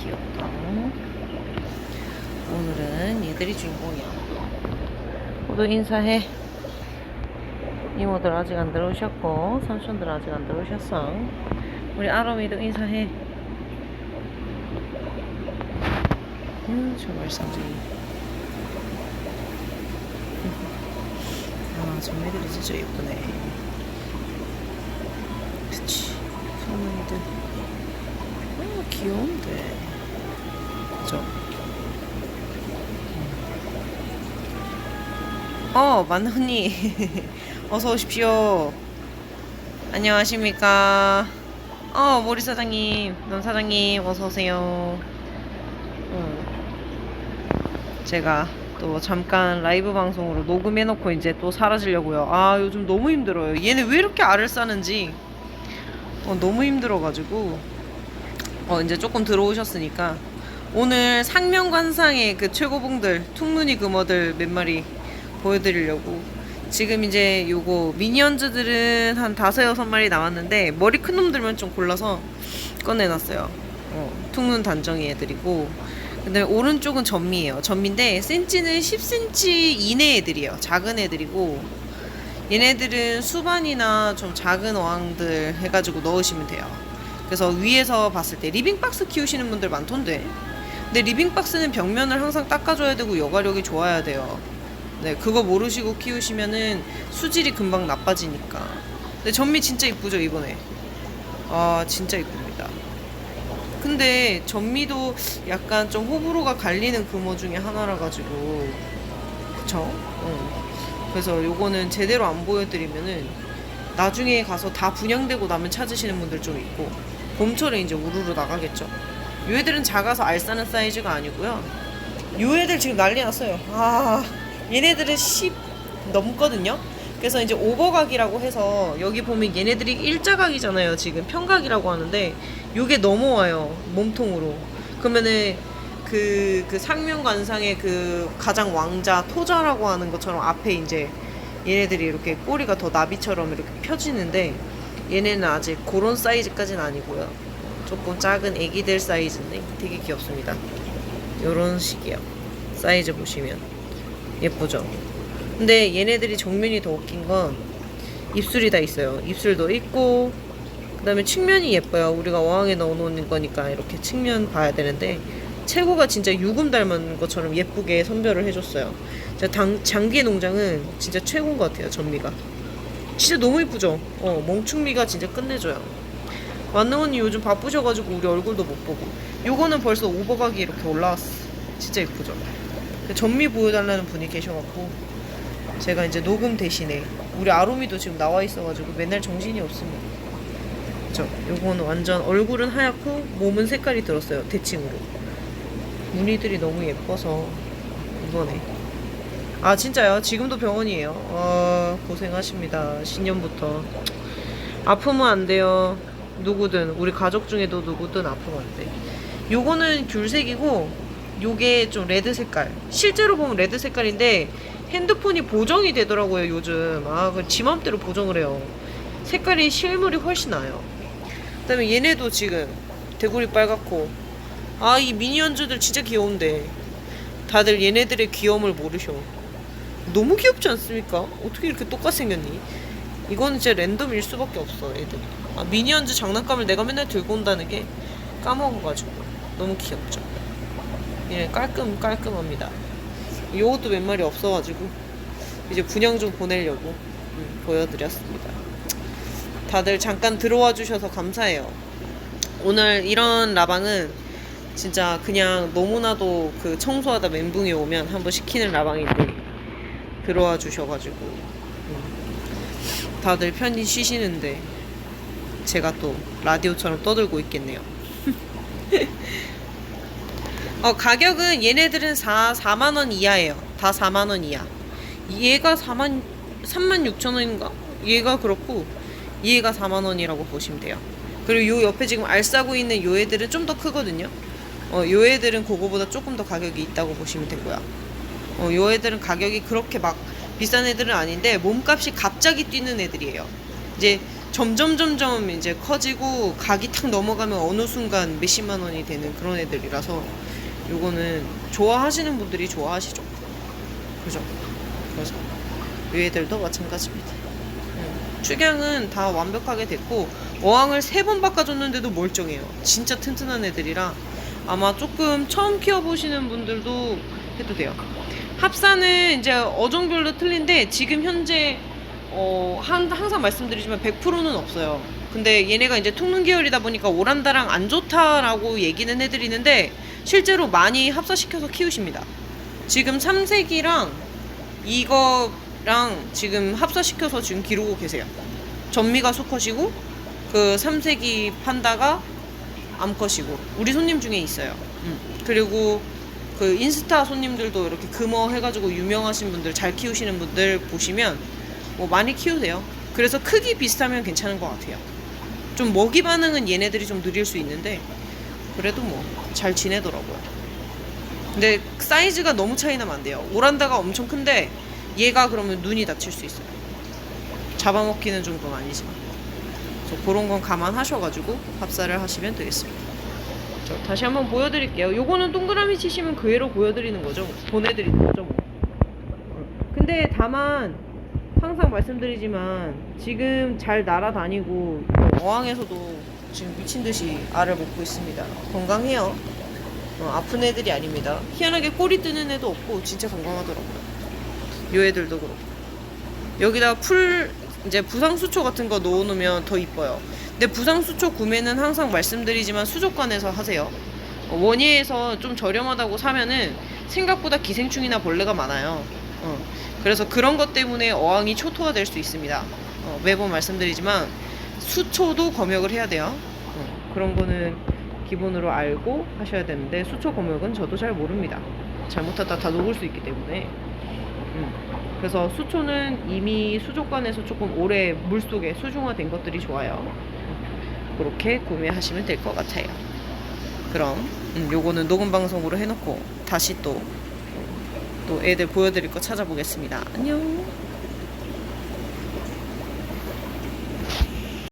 귀엽다. 오늘은 얘들이 주인공이야. 모두 인사해. 이모들 아직 안 들어오셨고, 삼촌들 아직 안 들어오셨어. 우리 아롬이도 인사해. 음, 정말 상징이. 아, 정미들이 진짜 예쁘네. 그치. 소문이들. 아, 귀여운데. 그죠? 어, 만언니. 어서 오십시오. 안녕하십니까. 어, 모리 사장님, 넌 사장님, 어서 오세요. 음. 제가 또 잠깐 라이브 방송으로 녹음해놓고 이제 또 사라지려고요. 아, 요즘 너무 힘들어요. 얘네 왜 이렇게 알을 싸는지. 어, 너무 힘들어가지고. 어, 이제 조금 들어오셨으니까. 오늘 상명관상의 그 최고봉들, 퉁눈이 금어들 몇 마리 보여드리려고. 지금 이제 요거 미니언즈들은 한 다섯 여섯 마리 나왔는데 머리 큰 놈들만 좀 골라서 꺼내놨어요. 어, 퉁눈 단정이 애들이고 그다음에 오른쪽은 전미예요. 전미인데 센치는 10cm 이내 애들이에요. 작은 애들이고 얘네들은 수반이나 좀 작은 어항들 해가지고 넣으시면 돼요. 그래서 위에서 봤을 때 리빙박스 키우시는 분들 많던데. 근데 리빙박스는 벽면을 항상 닦아줘야 되고 여과력이 좋아야 돼요. 네, 그거 모르시고 키우시면은 수질이 금방 나빠지니까. 근데 전미 진짜 이쁘죠 이번에. 아 진짜 이쁩니다. 근데 전미도 약간 좀 호불호가 갈리는 금어 중에 하나라 가지고 그쵸? 응. 그래서 요거는 제대로 안 보여드리면은 나중에 가서 다 분양되고 나면 찾으시는 분들 좀 있고 봄철에 이제 우르르 나가겠죠. 요 애들은 작아서 알 싸는 사이즈가 아니고요. 요 애들 지금 난리 났어요. 아 얘네들은 10 넘거든요. 그래서 이제 오버각이라고 해서 여기 보면 얘네들이 일자각이잖아요. 지금 평각이라고 하는데 요게 넘어와요. 몸통으로. 그러면은 그, 그 상명관상의 그 가장 왕자 토자라고 하는 것처럼 앞에 이제 얘네들이 이렇게 꼬리가 더 나비처럼 이렇게 펴지는데 얘네는 아직 그런 사이즈까지는 아니고요. 조금 작은 애기들 사이즈인데 되게 귀엽습니다. 요런 식이요. 사이즈 보시면 예쁘죠? 근데 얘네들이 정면이 더 웃긴 건 입술이 다 있어요. 입술도 있고 그 다음에 측면이 예뻐요. 우리가 어항에 넣어놓는 거니까 이렇게 측면 봐야 되는데 최고가 진짜 유금 닮은 것처럼 예쁘게 선별을 해줬어요. 당, 장기 농장은 진짜 최고인 것 같아요. 전미가 진짜 너무 예쁘죠. 어 멍충미가 진짜 끝내줘요. 만능 언니 요즘 바쁘셔가지고 우리 얼굴도 못 보고 요거는 벌써 오버각이 이렇게 올라왔어. 진짜 예쁘죠. 전미 보여달라는 분이 계셔갖고 제가 이제 녹음 대신에 우리 아로미도 지금 나와 있어가지고 맨날 정신이 없습니다. 저 요거는 완전 얼굴은 하얗고 몸은 색깔이 들었어요 대칭으로. 무늬들이 너무 예뻐서 이번에 아 진짜요? 지금도 병원이에요. 아 고생하십니다. 신년부터 아프면 안 돼요. 누구든 우리 가족 중에도 누구든 안 돼. 요거는 귤색이고 요게 좀 레드 색깔. 실제로 보면 레드 색깔인데 핸드폰이 보정이 되더라고요 요즘. 아그지 맘대로 보정을 해요. 색깔이 실물이 훨씬 나요. 그 다음에 얘네도 지금 대구리 빨갛고 아 이 미니언즈들 진짜 귀여운데 다들 얘네들의 귀여움을 모르셔. 너무 귀엽지 않습니까? 어떻게 이렇게 똑같이 생겼니? 이거는 진짜 랜덤일 수밖에 없어 애들. 아 미니언즈 장난감을 내가 맨날 들고 온다는 게 까먹어가지고 너무 귀엽죠. 예 깔끔 깔끔합니다. 요것도 몇 마리 없어가지고 이제 분양 좀 보내려고 음, 보여드렸습니다. 다들 잠깐 들어와 주셔서 감사해요. 오늘 이런 라방은 진짜 그냥 너무나도 그 청소하다 멘붕이 오면 한 번 시키는 라방인데 들어와 주셔가지고 음, 다들 편히 쉬시는데 제가 또 라디오처럼 떠들고 있겠네요. 어, 가격은 얘네들은 4, 4만 원 이하예요. 다 4만 원 이하. 얘가 4만 3만 6천 원인가? 얘가 그렇고 얘가 4만 원이라고 보시면 돼요. 그리고 요 옆에 지금 알 싸고 있는 요 애들은 좀 더 크거든요. 어, 요 애들은 그거보다 조금 더 가격이 있다고 보시면 되고요. 어, 요 애들은 가격이 그렇게 막 비싼 애들은 아닌데 몸값이 갑자기 뛰는 애들이에요. 이제 점점 점점 이제 커지고 각이 탁 넘어가면 어느 순간 몇십만 원이 되는 그런 애들이라서 요거는 좋아하시는 분들이 좋아하시죠. 그죠? 그래서 이 애들도 마찬가지입니다. 음, 축양은 다 완벽하게 됐고 어항을 세 번 바꿔줬는데도 멀쩡해요. 진짜 튼튼한 애들이라 아마 조금 처음 키워보시는 분들도 해도 돼요. 합사는 이제 어종별로 틀린데 지금 현재 어, 한, 항상 말씀드리지만 100%는 없어요. 근데 얘네가 이제 퉁눈 계열이다 보니까 오란다랑 안 좋다라고 얘기는 해드리는데 실제로 많이 합사시켜서 키우십니다. 지금 삼색이랑 이거랑 지금 합사시켜서 지금 기르고 계세요. 전미가 수컷이고 그 삼색이 판다가 암컷이고 우리 손님 중에 있어요. 음. 그리고 그 인스타 손님들도 이렇게 금어 해가지고 유명하신 분들 잘 키우시는 분들 보시면 뭐 많이 키우세요. 그래서 크기 비슷하면 괜찮은 것 같아요. 좀 먹이 반응은 얘네들이 좀 느릴 수 있는데 그래도 뭐 잘 지내더라고요. 근데 사이즈가 너무 차이 나면 안 돼요. 오란다가 엄청 큰데 얘가 그러면 눈이 다칠 수 있어요. 잡아먹히는 정도는 아니지만. 그래서 그런 건 감안하셔가지고 합사를 하시면 되겠습니다. 저 다시 한번 보여드릴게요. 요거는 동그라미 치시면 그대로 보여드리는 거죠. 보내드리는 거죠. 뭐. 근데 다만 항상 말씀드리지만 지금 잘 날아다니고 어항에서도 지금 미친 듯이 알을 먹고 있습니다. 건강해요. 어, 아픈 애들이 아닙니다. 희한하게 꼬리 뜨는 애도 없고 진짜 건강하더라고요. 요 애들도 그렇고. 여기다 풀 이제 부상 수초 같은 거 넣어놓으면 더 이뻐요. 근데 부상 수초 구매는 항상 말씀드리지만 수족관에서 하세요. 어, 원예에서 좀 저렴하다고 사면은 생각보다 기생충이나 벌레가 많아요. 어, 그래서 그런 것 때문에 어항이 초토화 될 수 있습니다. 어, 매번 말씀드리지만 수초도 검역을 해야 돼요. 어, 그런 거는 기본으로 알고 하셔야 되는데 수초 검역은 저도 잘 모릅니다. 잘못하다 다 녹을 수 있기 때문에. 음, 그래서 수초는 이미 수족관에서 조금 오래 물 속에 수중화된 것들이 좋아요. 그렇게 구매하시면 될 것 같아요. 그럼 음, 요거는 녹음 방송으로 해놓고 다시 또 또 애들 보여드릴 거 찾아보겠습니다. 안녕.